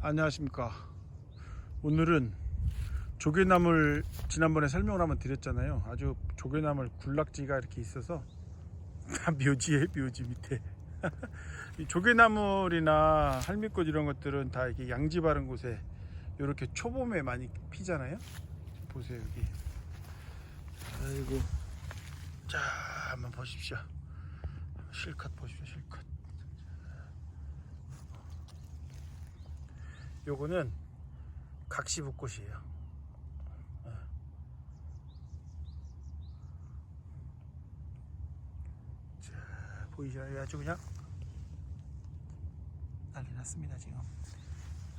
안녕하십니까. 오늘은 조개나물 지난번에 설명을 한번 드렸잖아요. 아주 조개나물 군락지가 이렇게 있어서 다 묘지에 묘지 밑에. 이 조개나물이나 할미꽃 이런 것들은 다 이렇게 양지 바른 곳에 이렇게 초봄에 많이 피잖아요. 보세요 여기. 아이고. 자 한번 보십시오. 실컷 보십시오 실컷. 요거는 각시 붓꽃이에요. 어. 자, 보이시나요? 아주 그냥 난리 났습니다 지금.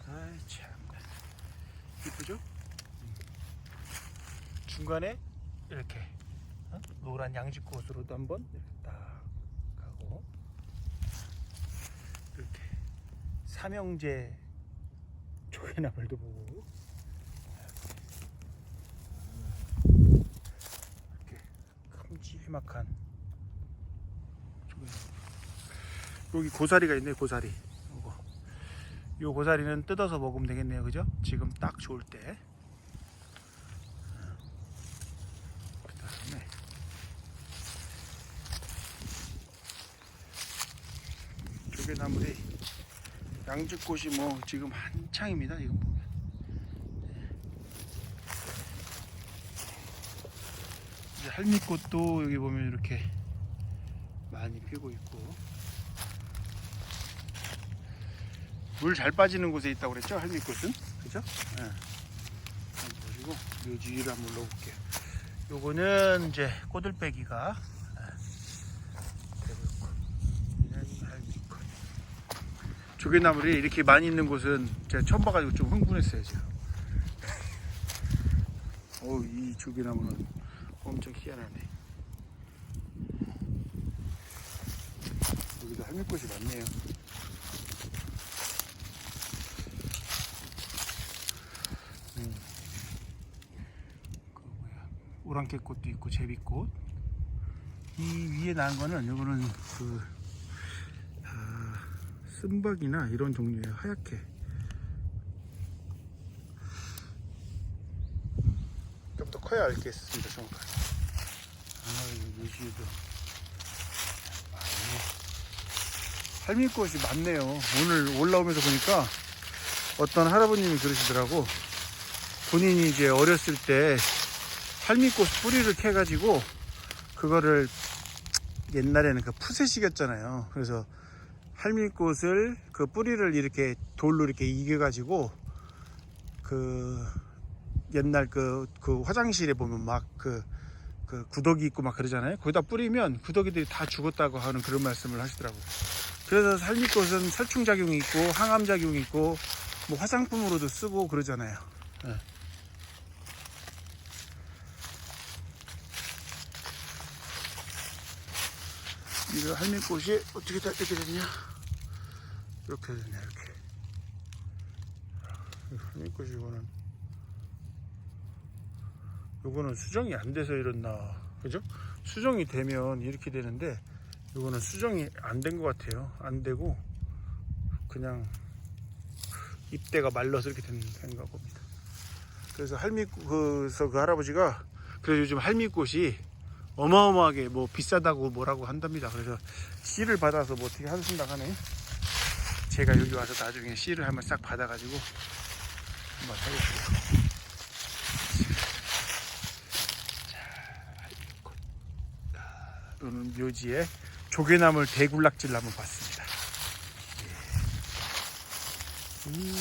아이 참 이쁘죠? 음. 중간에 이렇게 어? 노란 양지꽃으로도 한번 딱 가고 이렇게 삼형제 조개나물도 보고. 이렇게 큼지막한 여기 고사리가 있네 고사리. 요거. 요 고사리는 뜯어서 먹으면 되겠네요. 그죠? 지금 딱 좋을 때. 그다음에 조개나물이 양지꽃이 뭐 지금 한창입니다 지금 보면 네. 이제 할미꽃도 여기 보면 이렇게 많이 피고 있고 물 잘 빠지는 곳에 있다고 그랬죠 할미꽃은 그죠? 예. 한번 보시고 묘지를 한번 넣어볼게요 요거는 이제 꼬들빼기가 예, 되고 있고 얘는 할미꽃 조개나물이 이렇게 많이 있는 곳은 제가 처음 봐가지고 좀 흥분했어요 지금. 어우 이 조개나무는 엄청 희한하네. 여기도 할미 꽃이 많네요. 음. 그 오랑캐꽃도 있고 제비꽃. 이 위에 난 거는 이거는 그 아, 쓴박이나 이런 종류의 하얗게. 좀 더 커야 알겠습니다 정확하게 아 많네. 할미꽃이 많네요. 오늘 올라오면서 보니까 어떤 할아버님이 그러시더라고. 본인이 이제 어렸을 때 할미꽃 뿌리를 캐가지고 그거를 옛날에는 그 푸세식이었잖아요. 그래서 할미꽃을 그 뿌리를 이렇게 돌로 이렇게 이겨 가지고 그 옛날 그, 그 화장실에 보면 막그 그 구더기 있고 막 그러잖아요. 거기다 뿌리면 구더기들이 다 죽었다고 하는 그런 말씀을 하시더라고요. 그래서 할미꽃은 살충 작용이 있고 항암 작용이 있고 뭐 화장품으로도 쓰고 그러잖아요. 예. 이 할미꽃이 어떻게 다 이렇게 됐냐? 이렇게 됐네 이렇게. 할미꽃이 이거는 요거는 수정이 안 돼서 이렇나 그죠? 수정이 되면 이렇게 되는데 요거는 수정이 안 된 것 같아요. 안 되고 그냥 잎대가 말라서 이렇게 된, 봅니다. 그래서 할미꽃 그래서 그 할아버지가 그래서 요즘 할미꽃이 어마어마하게 뭐 비싸다고 뭐라고 한답니다. 그래서 씨를 받아서 뭐 어떻게 하신다 하네. 제가 여기 와서 나중에 씨를 한번 싹 받아가지고 한번 해볼게요. 또는 묘지에 조개나물 대굴락지를 한번 봤습니다. 예. 음,